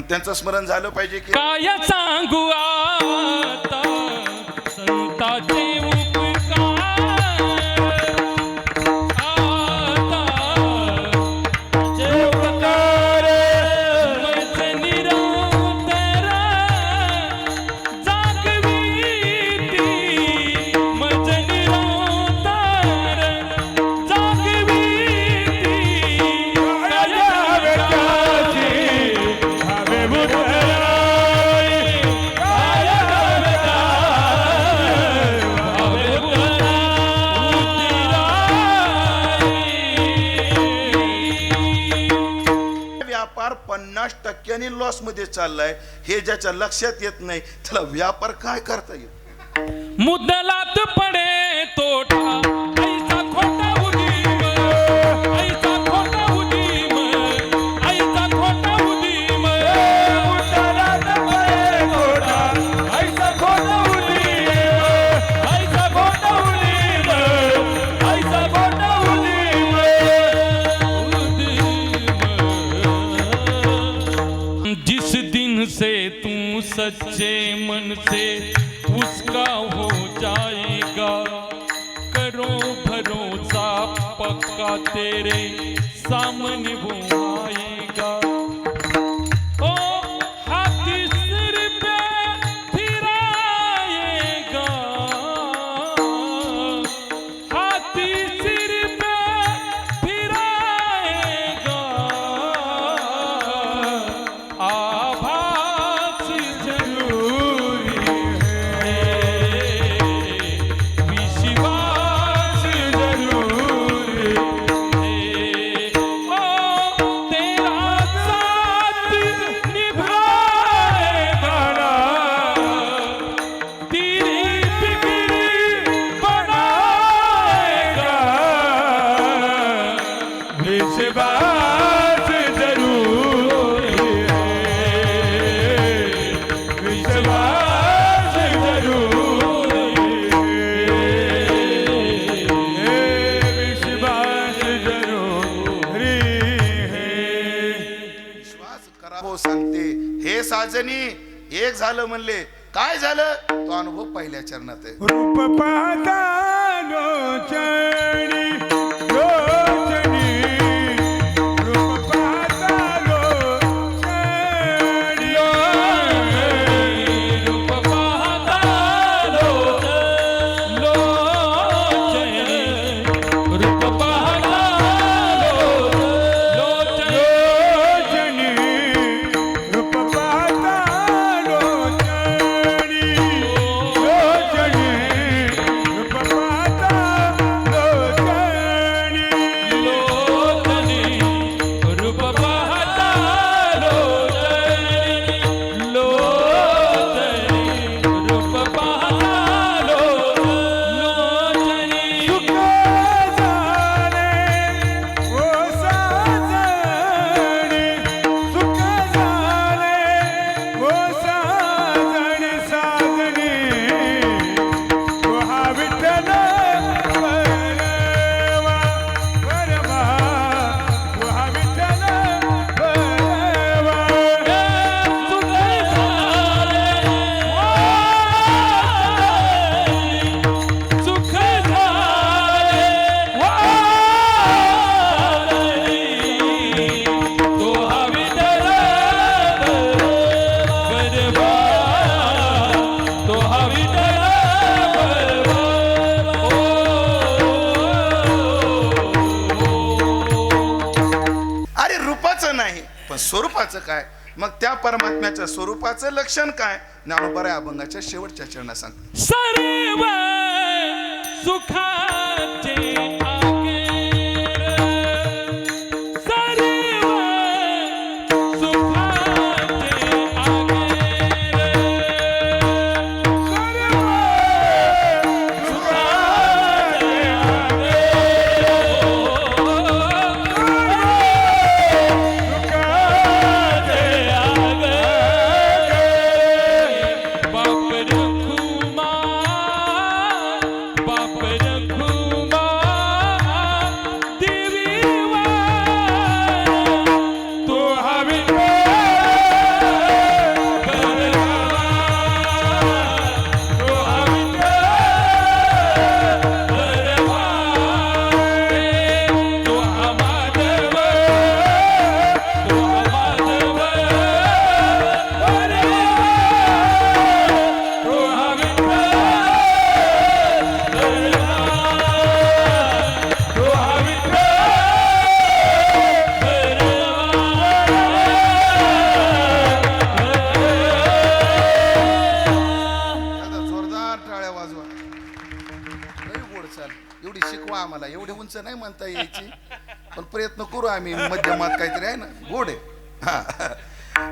मग त्यांचं स्मरण झालं पाहिजे की काय सांगू आता? व्यापार पन्नास टक्क्यांनी लॉसमध्ये चाललाय. हे ज्याच्या लक्षात येत नाही त्याला व्यापार काय करता येईल? मुद्दलात पडे तोटा. से तू सच्चे मन से उसका हो जाएगा। करो भरोसा पक्का तेरे सामने वो विश्वास जरूरी है विश्वास जरूरी है विश्वास जरूरी है विश्वास करा हो सांगते. हे साजनी एक झालं म्हणले. काय झालं? तो अनुभव पहिल्या चरणात आहे. रूप पाहता लोचणी पण स्वरूपाचं काय? मग त्या परमात्म्याच्या स्वरूपाचं लक्षण काय? ज्ञानोबा अभंगाच्या शेवटच्या चरणात सांग सर्व बाजू लई गोड चाल एवढी शिकवा आम्हाला. एवढी उंच नाही म्हणता यायची. पण प्रयत्न करू आम्ही. मध्यमात काहीतरी आहे ना? गोड आहे.